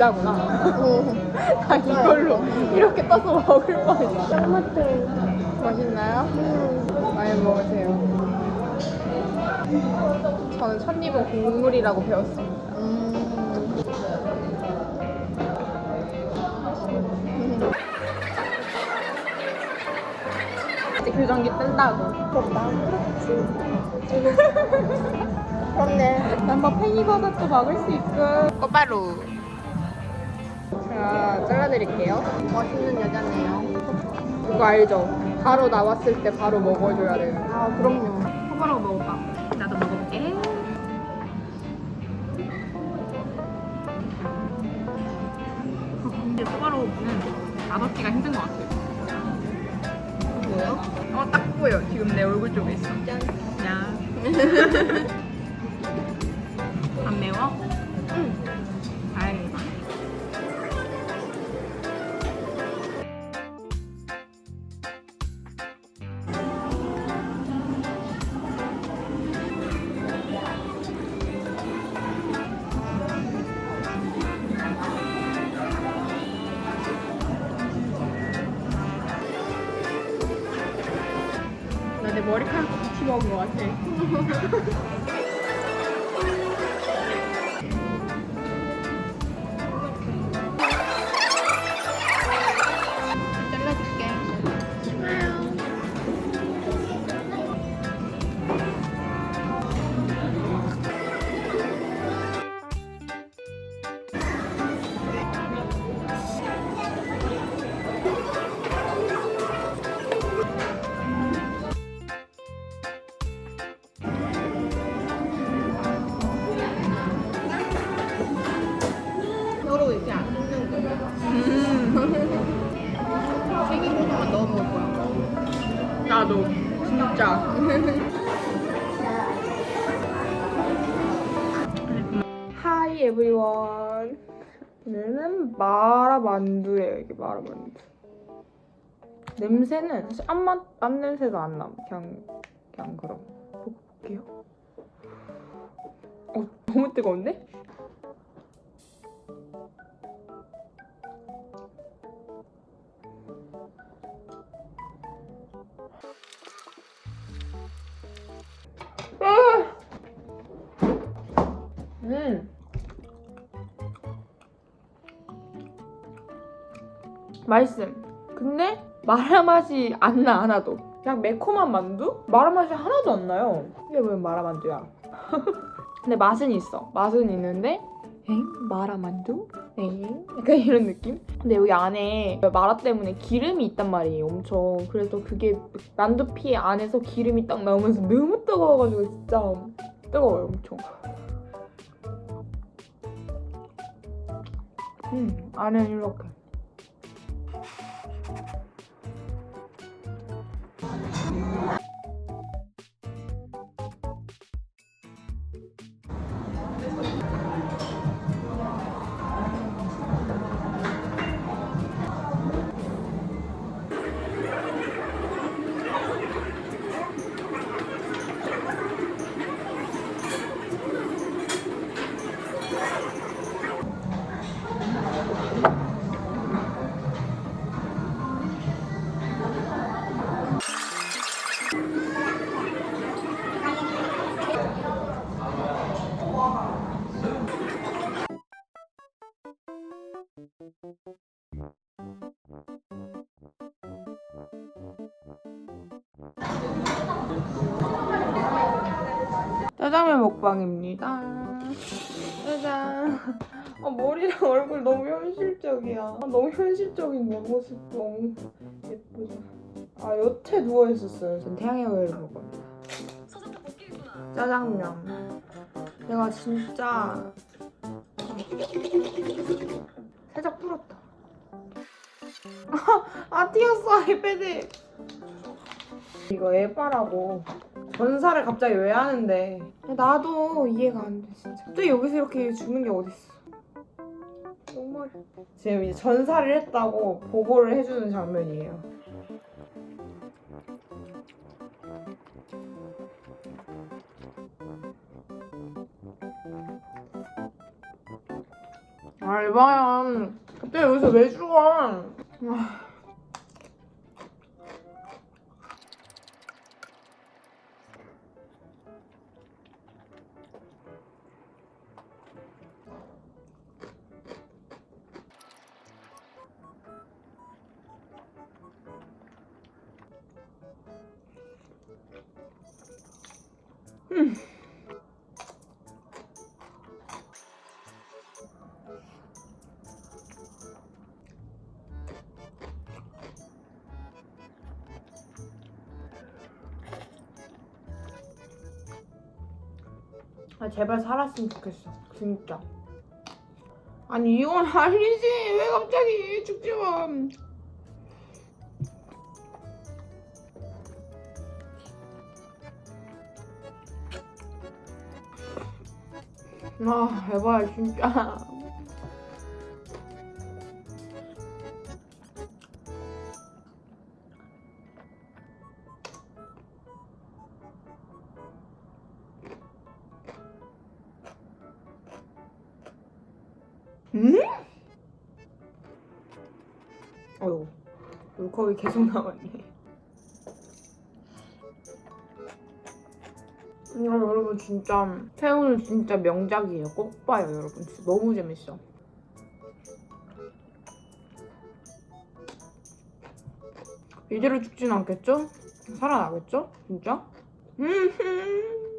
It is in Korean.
진짜구나. 나 이걸로 이렇게 떠서 먹을 뻔했어. 토마토. 맛있나요? 음. 많이 먹으세요. 저는 첫 입은 국물이라고 배웠습니다. 음. 이제 교정기 뜬다고. 난 그렇지. 그렇네. 난뭐 팽이버섯도 먹을 수 있고. 꽃바로. 자, 잘라드릴게요. 멋있는 여자네요. 이거 알죠? 바로 나왔을 때 바로 먹어줘야 되는. 아, 그럼요. 호바로 먹어봐. 나도 먹어볼게. 근데 호바로는 맛없기가 힘든 것 같아요. 뭐요? 어, 딱 보여. 지금 내 얼굴 쪽에 있어. 짠. 야. 안 매워? 응. 나내 머리카락 같이 먹은 것 같아. 이렇게 안 뜯는 거예요. 튀김옷만 넣어 먹을 거야. 나도 진짜. 하이 에브리원. 오늘은 마라만두예요. 이게 마라만두. 냄새는 사실 안맛 안 냄새도 안 나. 그냥 그냥 그럼 먹어볼게요. 어 너무 뜨거운데? 음. 맛있음. 근데 마라 맛이 안 나 하나도. 그냥 매콤한 만두? 마라 맛이 하나도 안 나요. 이게 왜 마라 만두야? 근데 맛은 있어. 맛은 있는데 엥? 마라 만두? 엥? 약간 이런 느낌? 근데 여기 안에 마라 때문에 기름이 있단 말이에요. 엄청. 그래서 그게 만두피 안에서 기름이 딱 나오면서 너무 뜨거워가지고 진짜 뜨거워요. 엄청. 음, 안에는 이렇게. 짜장면 먹방입니다. 짜잔. 아, 머리랑 얼굴 너무 현실적이야. 아, 너무 현실적인 내 모습 너무 예쁘죠. 아, 여태 누워 있었어요. 전 태양의 후예를 먹었는데. 짜장면. 내가 진짜 아, 아이패드. 이거 에바라고. 전사를 갑자기 왜 하는데? 나도 이해가 안 돼 진짜. 갑자기 여기서 이렇게 주는 게 어딨어. 정말. 지금 이제 전사를 했다고 보고를 해주는 장면이에요. 아 에바야 갑자기 여기서 왜 죽어? 아. 아 제발 살았으면 좋겠어 진짜. 아니 이건 아니지. 왜 갑자기 죽지 마 아, 에바야, 진짜. 음? 어휴, 물컵이 계속 나왔네. 야, 여러분 진짜 새우는 진짜 명작이에요. 꼭 봐요, 여러분. 진짜 너무 재밌어. 이대로 죽진 않겠죠? 살아나겠죠? 진짜? 음.